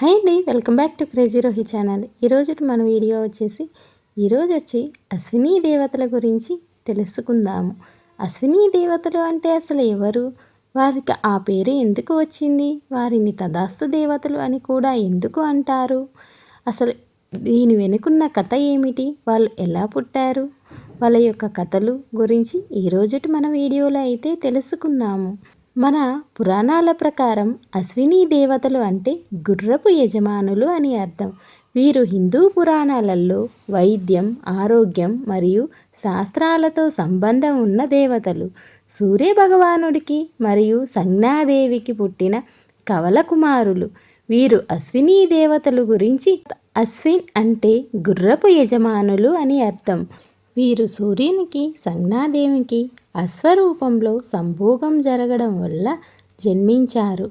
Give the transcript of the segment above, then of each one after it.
Hi అండి welcome back to crazy Rohi channel. ఈరోజు మన వీడియో వచ్చేసి ఈరోజు వచ్చి అశ్విని దేవతల గురించి తెలుసుకుందాము. అశ్విని దేవతలు అంటే అసలు ఎవరు? వారికి ఆ పేరు ఎందుకు వచ్చింది? వారిని తదాస్తు దేవతలు అని కూడా ఎందుకు అంటారు? అసలు దీని వెనుకున్న కథ ఏమిటి? వాళ్ళు ఎలా పుట్టారు? వాళ్ళ యొక్క కథలు గురించి ఈరోజు మన వీడియోలో అయితే తెలుసుకుందాము. మన పురాణాల ప్రకారం అశ్విని దేవతలు అంటే గుర్రపు యజమానులు అని అర్థం. వీరు హిందూ పురాణాలలో వైద్యం ఆరోగ్యం మరియు శాస్త్రాలతో సంబంధం ఉన్న దేవతలు. సూర్య భగవానుడికి మరియు సంజ్ఞాదేవికి పుట్టిన కవల కుమారులు వీరు అశ్విని దేవతలు గురించి అశ్విన్ అంటే గుర్రపు యజమానులు అని అర్థం. వీరు సూర్యునికి సంజ్ఞాదేవికి అశ్వరూపంలో సంభోగం జరగడం వల్ల జన్మించారు.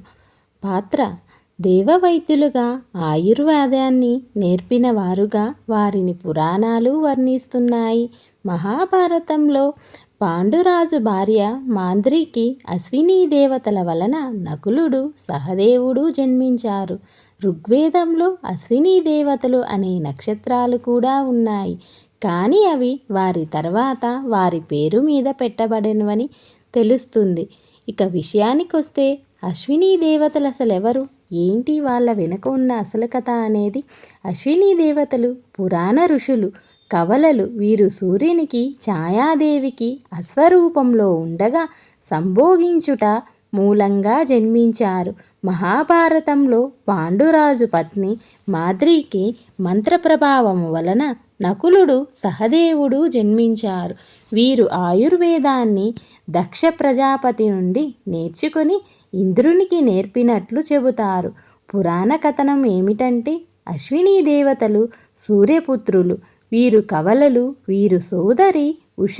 పాత్ర దేవవైద్యులుగా ఆయుర్వేదాన్ని నేర్పిన వారుగా వారిని పురాణాలు వర్ణిస్తున్నాయి. మహాభారతంలో పాండురాజు భార్య మాంద్రికి అశ్వినీ దేవతల వలన నకులుడు సహదేవుడు జన్మించారు. ఋగ్వేదంలో అశ్విని దేవతలు అనే నక్షత్రాలు కూడా ఉన్నాయి. కానీ అవి వారి తర్వాత వారి పేరు మీద పెట్టబడినవని తెలుస్తుంది. ఇక విషయానికి వస్తే అశ్విని దేవతలు అసలు ఎవరు ఏంటి వాళ్ళ వెనుక ఉన్న అసలు కథ అనేది? అశ్విని దేవతలు పురాణ ఋషులు కవలలు వీరు సూర్యునికి ఛాయాదేవికి అశ్వరూపంలో ఉండగా సంభోగించుట మూలంగా జన్మించారు. మహాభారతంలో పాండురాజు పత్ని మాద్రికి మంత్రప్రభావము వలన నకులుడు సహదేవుడు జన్మించారు. వీరు ఆయుర్వేదాన్ని దక్ష ప్రజాపతి నుండి నేర్చుకుని ఇంద్రునికి నేర్పినట్లు చెబుతారు. పురాణ కథనం ఏమిటంటే అశ్వినీ దేవతలు సూర్యపుత్రులు వీరు కవలలు వీరు సోదరి ఉష.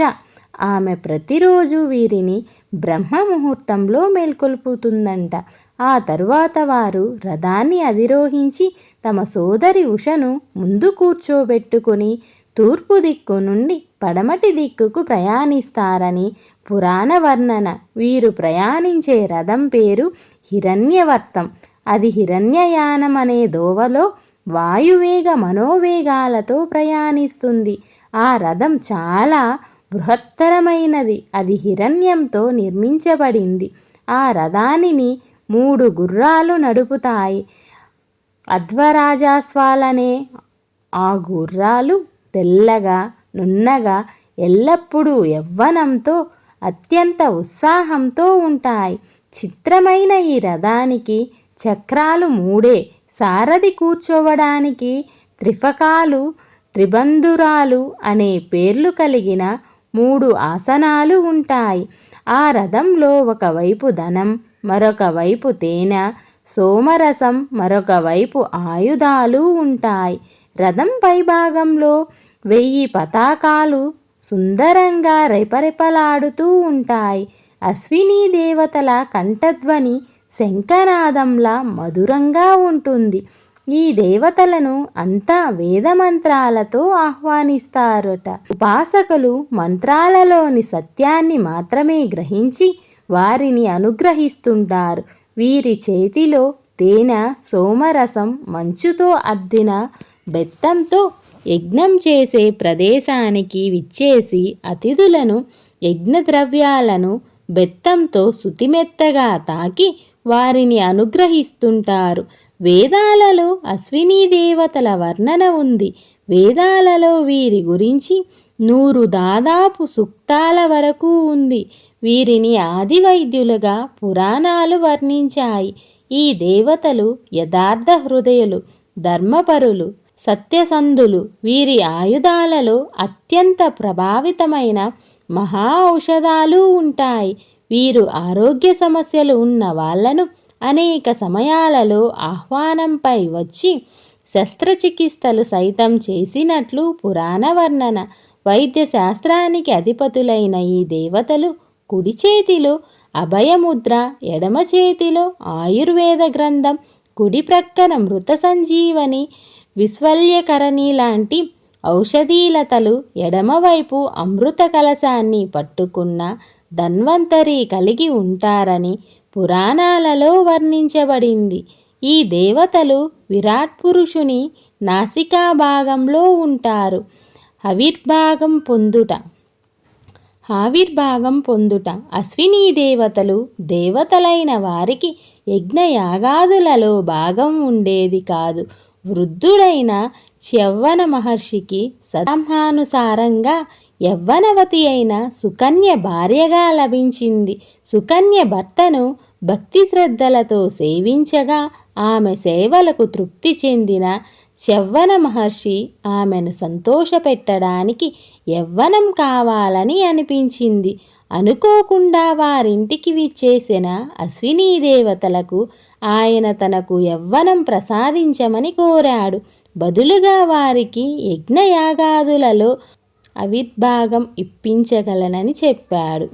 ఆమె ప్రతిరోజు వీరిని బ్రహ్మ ముహూర్తంలో మేల్కొల్పుతుందంట. ఆ తరువాత వారు రథాన్ని అధిరోహించి తమ సోదరి ఉషను ముందు కూర్చోబెట్టుకుని తూర్పు దిక్కు నుండి పడమటి దిక్కుకు ప్రయాణిస్తారని పురాణ వర్ణన. వీరు ప్రయాణించే రథం పేరు హిరణ్యవర్తం. అది హిరణ్యయానం అనే దోవలో వాయువేగ మనోవేగాలతో ప్రయాణిస్తుంది. ఆ రథం చాలా బృహత్తరమైనది. అది హిరణ్యంతో నిర్మించబడింది. ఆ రథానిని మూడు గుర్రాలు నడుపుతాయి. అధ్వరాజాస్వాలనే ఆ గుర్రాలు తెల్లగా నున్నగా ఎల్లప్పుడూ యవ్వనంతో అత్యంత ఉత్సాహంతో ఉంటాయి. చిత్రమైన ఈ రథానికి చక్రాలు మూడే. సారథి కూర్చోవడానికి త్రిఫకాలు త్రిబంధురాలు అనే పేర్లు కలిగిన మూడు ఆసనాలు ఉంటాయి. ఆ రథంలో ఒకవైపు ధనం మరొక వైపు తేనె సోమరసం మరొక వైపు ఆయుధాలు ఉంటాయి. రథం పైభాగంలో వెయ్యి పతాకాలు సుందరంగా రెపరెపలాడుతూ ఉంటాయి. అశ్విని దేవతల కంఠధ్వని శంఖనాదంలా మధురంగా ఉంటుంది. ఈ దేవతలను అంతా వేదమంత్రాలతో ఆహ్వానిస్తారట. ఉపాసకులు మంత్రాలలోని సత్యాన్ని మాత్రమే గ్రహించి వారిని అనుగ్రహిస్తుంటారు. వీరి చేతిలో తేనె సోమరసం మంచుతో అద్దిన బెత్తంతో యజ్ఞం చేసే ప్రదేశానికి విచ్చేసి అతిథులను యజ్ఞద్రవ్యాలను బెత్తంతో శుతిమెత్తగా తాకి వారిని అనుగ్రహిస్తుంటారు. వేదాలలో అశ్విని దేవతల వర్ణన ఉంది. వేదాలలో వీరి గురించి నూరు దాదాపు సుక్తాల వరకు ఉంది. వీరిని ఆదివైద్యులుగా పురాణాలు వర్ణించాయి. ఈ దేవతలు యథార్థ హృదయులు ధర్మపరులు సత్యసంధులు. వీరి ఆయుధాలలో అత్యంత ప్రభావితమైన మహా ఔషధాలు ఉంటాయి. వీరు ఆరోగ్య సమస్యలు ఉన్న వాళ్ళను అనేక సమయాలలో ఆహ్వానంపై వచ్చి శస్త్రచికిత్సలు సైతం చేసినట్లు పురాణ వర్ణన. వైద్య శాస్త్రానికి అధిపతులైన ఈ దేవతలు కుడి చేతిలో అభయముద్ర ఎడమ చేతిలో ఆయుర్వేద గ్రంథం కుడి ప్రక్కన మృత సంజీవని విశ్వల్యకరణి లాంటి ఔషధీలతలు ఎడమవైపు అమృత కలశాన్ని పట్టుకున్న ధన్వంతరి కలిగి ఉంటారని పురాణాలలో వర్ణించబడింది. ఈ దేవతలు విరాట్ పురుషుని నాసికా భాగంలో ఉంటారు. ఆవిర్భాగం పొందుట. ఆవిర్భాగం పొందుట. అశ్వినీ దేవతలు దేవతలైన వారికి యజ్ఞయాగాదులలో భాగం ఉండేది కాదు. వృద్ధుడైన చ్యవ్వన మహర్షికి సదాంహానుసారంగా యవ్వనవతి అయిన సుకన్య భార్యగా లభించింది. సుకన్య భర్తను భక్తి శ్రద్ధలతో సేవించగా ఆమె సేవలకు తృప్తి చెందిన శవ్వన మహర్షి ఆమెను సంతోషపెట్టడానికి యవ్వనం కావాలని అనిపించింది. అనుకోకుండా వారింటికి విచ్చేసిన అశ్వినీ దేవతలకు ఆయన తనకు యవ్వనం ప్రసాదించమని కోరాడు. బదులుగా వారికి యజ్ఞయాగాదులలో అవిర్భాగం ఇప్పించగలనని చెప్పాడు.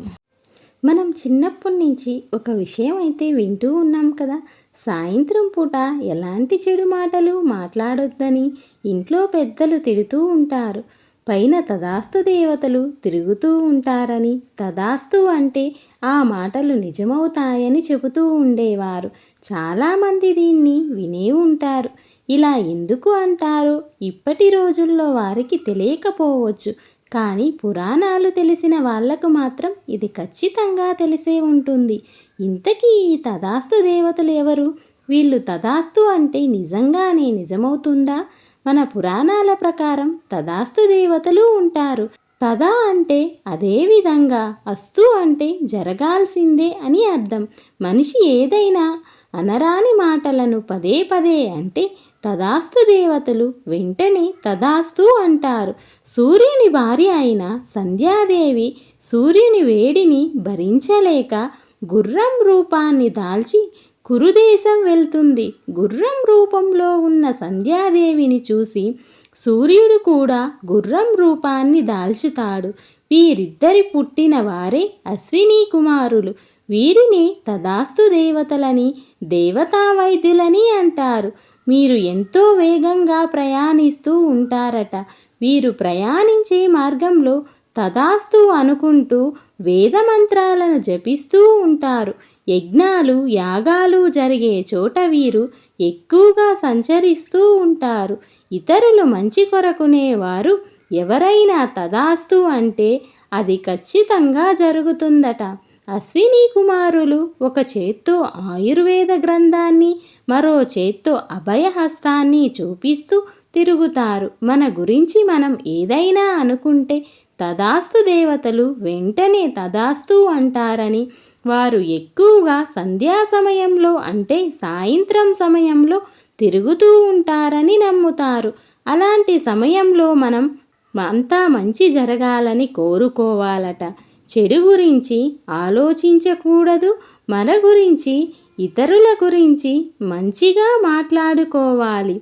మనం చిన్నప్పటి నుంచి ఒక విషయం అయితే వింటూ ఉన్నాం కదా. సాయంత్రం పూట ఎలాంటి చెడు మాటలు మాట్లాడొద్దని ఇంట్లో పెద్దలు తిడుతూ ఉంటారు. పైన తదాస్తు దేవతలు తిరుగుతూ ఉంటారని తదాస్తు అంటే ఆ మాటలు నిజమవుతాయని చెబుతూ ఉండేవారు. చాలామంది దీన్ని వినే ఉంటారు. ఇలా ఎందుకు అంటారు ఇప్పటి రోజుల్లో వారికి తెలియకపోవచ్చు. కానీ పురాణాలు తెలిసిన వాళ్ళకు మాత్రం ఇది ఖచ్చితంగా తెలిసే ఉంటుంది. ఇంతకీ ఈ తదాస్తు దేవతలు ఎవరు? వీళ్ళు తదాస్తు అంటే నిజంగానే నిజమవుతుందా? మన పురాణాల ప్రకారం తదాస్తు దేవతలు ఉంటారు. తదా అంటే అదే విధంగా అస్తు అంటే జరగాల్సిందే అని అర్థం. మనిషి ఏదైనా అనరాని మాటలను పదే పదే అంటే తదాస్తు దేవతలు వెంటనే తదాస్తు అంటారు. సూర్యుని భార్య అయిన సంధ్యాదేవి సూర్యుని వేడిని భరించలేక గుర్రం రూపాన్ని దాల్చి కురుదేశం వెళ్తుంది. గుర్రం రూపంలో ఉన్న సంధ్యాదేవిని చూసి సూర్యుడు కూడా గుర్రం రూపాన్ని దాల్చుతాడు. వీరిద్దరి పుట్టిన వారే అశ్విని కుమారులు. వీరిని తదాస్తు దేవతలని దేవతా వైద్యులని అంటారు. మీరు ఎంతో వేగంగా ప్రయాణిస్తూ ఉంటారట. వీరు ప్రయాణించే మార్గంలో తదాస్తు అనుకుంటూ వేదమంత్రాలను జపిస్తూ ఉంటారు. యజ్ఞాలు యాగాలు జరిగే చోట వీరు ఎక్కువగా సంచరిస్తూ ఉంటారు. ఇతరులు మంచి కొరకునేవారు ఎవరైనా తదాస్తు అంటే అది ఖచ్చితంగా జరుగుతుందట. అశ్విని కుమారులు ఒక చేత్తో ఆయుర్వేద గ్రంథాన్ని మరో చేత్తో అభయహస్తాన్ని చూపిస్తూ తిరుగుతారు. మన గురించి మనం ఏదైనా అనుకుంటే తదాస్తు దేవతలు వెంటనే తదాస్తు అంటారని. వారు ఎక్కువగా సంధ్యా సమయంలో అంటే సాయంత్రం సమయంలో తిరుగుతూ ఉంటారని నమ్ముతారు. అలాంటి సమయంలో మనం అంతా మంచి జరగాలని కోరుకోవాలట. చెడు గురించి ఆలోచించకూడదు మన గురించి ఇతరుల గురించి మంచిగా మాట్లాడుకోవాలి.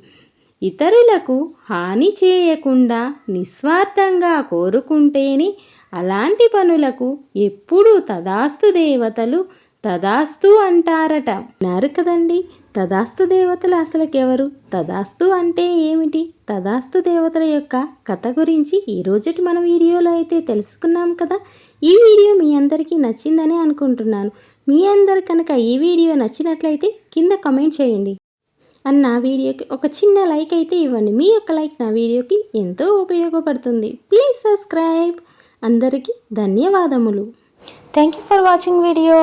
ఇతరులకు హాని చేయకుండా నిస్వార్థంగా కోరుకుంటేనే అలాంటి పనులకు ఎప్పుడూ తదాస్తు దేవతలు తదాస్తు అంటారట. విన్నారు కదండి తదాస్తు దేవతలు అసలుకెవరు? తదాస్తు అంటే ఏమిటి? తదాస్తు దేవతల యొక్క కథ గురించి ఈరోజుటి మన వీడియోలో అయితే తెలుసుకున్నాం కదా. ఈ వీడియో మీ అందరికీ నచ్చిందని అనుకుంటున్నాను. మీ అందరు కనుక ఈ వీడియో నచ్చినట్లయితే కింద కమెంట్ చేయండి. అండ్ నా వీడియోకి ఒక చిన్న లైక్ అయితే ఇవ్వండి. మీ యొక్క లైక్ నా వీడియోకి ఎంతో ఉపయోగపడుతుంది. Please subscribe. అందరికీ ధన్యవాదములు. Thank you for watching video